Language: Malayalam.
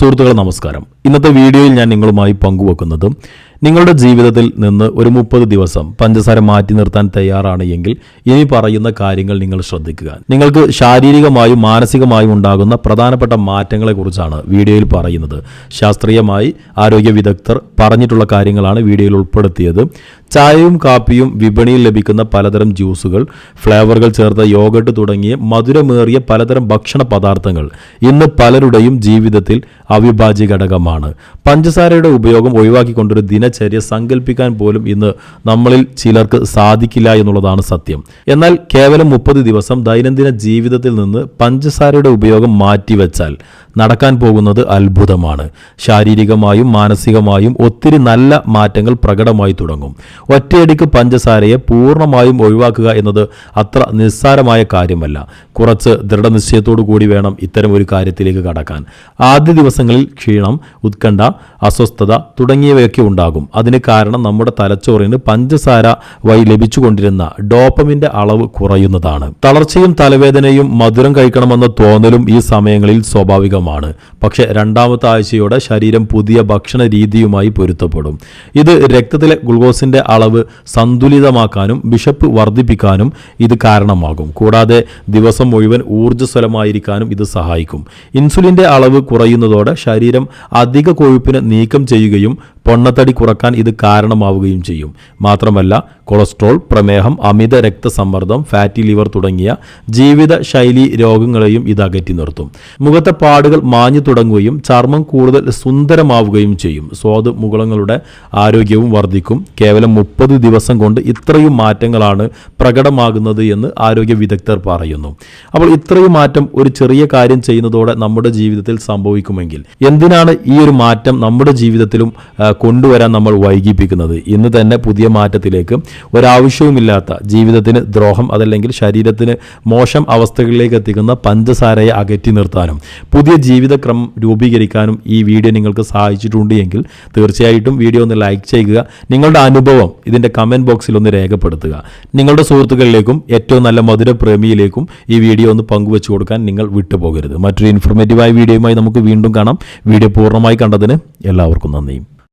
സുഹൃത്തുക്കളെ നമസ്കാരം. ഇന്നത്തെ വീഡിയോയിൽ ഞാൻ നിങ്ങളുമായി പങ്കുവെക്കുന്നത് നിങ്ങളുടെ ജീവിതത്തിൽ നിന്ന് ഒരു മുപ്പത് ദിവസം പഞ്ചസാര മാറ്റി നിർത്താൻ തയ്യാറാണ് എങ്കിൽ ഇനി പറയുന്ന കാര്യങ്ങൾ നിങ്ങൾ ശ്രദ്ധിക്കുക. നിങ്ങൾക്ക് ശാരീരികമായും മാനസികമായും ഉണ്ടാകുന്ന പ്രധാനപ്പെട്ട മാറ്റങ്ങളെക്കുറിച്ചാണ് വീഡിയോയിൽ പറയുന്നത്. ശാസ്ത്രീയമായി ആരോഗ്യ വിദഗ്ധർ പറഞ്ഞിട്ടുള്ള കാര്യങ്ങളാണ് വീഡിയോയിൽ ഉൾപ്പെടുത്തിയത്. ചായയും കാപ്പിയും വിപണിയിൽ ലഭിക്കുന്ന പലതരം ജ്യൂസുകൾ ഫ്ലേവറുകൾ ചേർത്ത യോഗട്ട് തുടങ്ങിയ മധുരമേറിയ പലതരം ഭക്ഷണ പദാർത്ഥങ്ങൾ ഇന്ന് പലരുടെയും ജീവിതത്തിൽ അവിഭാജ്യ ഘടകമാണ്. പഞ്ചസാരയുടെ ഉപയോഗം ഒഴിവാക്കിക്കൊണ്ടൊരു ദിനചര്യ സങ്കല്പിക്കാൻ പോലും ഇന്ന് നമ്മളിൽ ചിലർക്ക് സാധിക്കില്ല എന്നുള്ളതാണ് സത്യം. എന്നാൽ കേവലം മുപ്പത് ദിവസം ദൈനംദിന ജീവിതത്തിൽ നിന്ന് പഞ്ചസാരയുടെ ഉപയോഗം മാറ്റിവെച്ചാൽ നടക്കാൻ പോകുന്നത് അത്ഭുതമാണ്. ശാരീരികമായും മാനസികമായും ഒത്തിരി നല്ല മാറ്റങ്ങൾ പ്രകടമായി തുടങ്ങും. ഒറ്റയടിക്ക് പഞ്ചസാരയെ പൂർണമായും ഒഴിവാക്കുക എന്നത് അത്ര നിസ്സാരമായ കാര്യമല്ല. കുറച്ച് ദൃഢനിശ്ചയത്തോടു കൂടി വേണം ഇത്തരം ഒരു കാര്യത്തിലേക്ക് കടക്കാൻ. ആദ്യ ദിവസങ്ങളിൽ ക്ഷീണം ഉത്കണ്ഠ അസ്വസ്ഥത തുടങ്ങിയവയൊക്കെ ഉണ്ടാകും. അതിന് കാരണം നമ്മുടെ തലച്ചോറിന് പഞ്ചസാര വഴി ലഭിച്ചുകൊണ്ടിരുന്ന ഡോപ്പമിന്റെ അളവ് കുറയുന്നതാണ്. തളർച്ചയും തലവേദനയും മധുരം കഴിക്കണമെന്ന തോന്നലും ഈ സമയങ്ങളിൽ സ്വാഭാവികമാണ് പക്ഷെ രണ്ടാമത്തെ ആഴ്ചയോടെ ശരീരം പുതിയ ഭക്ഷണ രീതിയുമായി പൊരുത്തപ്പെടും. ഇത് രക്തത്തിലെ ഗ്ലൂക്കോസിന്റെ അളവ് സന്തുലിതമാക്കാനും ബിഷപ്പ് വർദ്ധിപ്പിക്കാനും ഇത് കാരണമാകും. കൂടാതെ ദിവസം മുഴുവൻ ഊർജസ്വലമായിരിക്കാനും ഇത് സഹായിക്കും. ഇൻസുലിന്റെ അളവ് കുറയുന്നതോടെ ശരീരം അധിക കൊഴുപ്പിന് നീക്കം ചെയ്യുകയും പൊണ്ണത്തടി കുറയ്ക്കാൻ ഇത് കാരണമാവുകയും ചെയ്യും. മാത്രമല്ല കൊളസ്ട്രോൾ പ്രമേഹം അമിത രക്തസമ്മർദ്ദം ഫാറ്റി ലിവർ തുടങ്ങിയ ജീവിത ശൈലി രോഗങ്ങളെയും ഇത് അകറ്റി നിർത്തും. മുഖത്തെ പാടുകൾ മാഞ്ഞു തുടങ്ങുകയും ചർമ്മം കൂടുതൽ സുന്ദരമാവുകയും ചെയ്യും. സ്വാദ് മുകളങ്ങളുടെ ആരോഗ്യവും വർദ്ധിക്കും. കേവലം മുപ്പത് ദിവസം കൊണ്ട് ഇത്രയും മാറ്റങ്ങളാണ് പ്രകടമാകുന്നത് എന്ന് ആരോഗ്യ വിദഗ്ധർ പറയുന്നു. അപ്പോൾ ഇത്രയും മാറ്റം ഒരു ചെറിയ കാര്യം ചെയ്യുന്നതോടെ നമ്മുടെ ജീവിതത്തിൽ സംഭവിക്കുമെങ്കിൽ എന്തിനാണ് ഈ ഒരു മാറ്റം നമ്മുടെ ജീവിതത്തിലും കൊണ്ടുവരാൻ നമ്മൾ വൈകിപ്പിക്കുന്നത്? ഇന്ന് തന്നെ പുതിയ മാറ്റത്തിലേക്ക് ഒരാവശ്യവുമില്ലാത്ത ജീവിതത്തിന് ദ്രോഹം അതല്ലെങ്കിൽ ശരീരത്തിന് മോശം അവസ്ഥകളിലേക്ക് എത്തിക്കുന്ന പഞ്ചസാരയെ അകറ്റി നിർത്താനും പുതിയ ജീവിതക്രമം രൂപീകരിക്കാനും ഈ വീഡിയോ നിങ്ങൾക്ക് സഹായിച്ചിട്ടുണ്ട് എങ്കിൽ തീർച്ചയായിട്ടും വീഡിയോ ഒന്ന് ലൈക്ക് ചെയ്യുക. നിങ്ങളുടെ അനുഭവം ഇതിന്റെ കമന്റ് ബോക്സിൽ ഒന്ന് രേഖപ്പെടുത്തുക. നിങ്ങളുടെ സുഹൃത്തുക്കളിലേക്കും ഏറ്റവും നല്ല മധുരപ്രേമിയിലേക്കും ഈ വീഡിയോ ഒന്ന് പങ്കുവെച്ചു കൊടുക്കാൻ നിങ്ങൾ വിട്ടുപോകരുത്. മറ്റൊരു ഇൻഫോർമേറ്റീവായ വീഡിയോയുമായി നമുക്ക് വീണ്ടും കാണാം. വീഡിയോ പൂർണമായി കണ്ടതിന് എല്ലാവർക്കും നന്ദിയും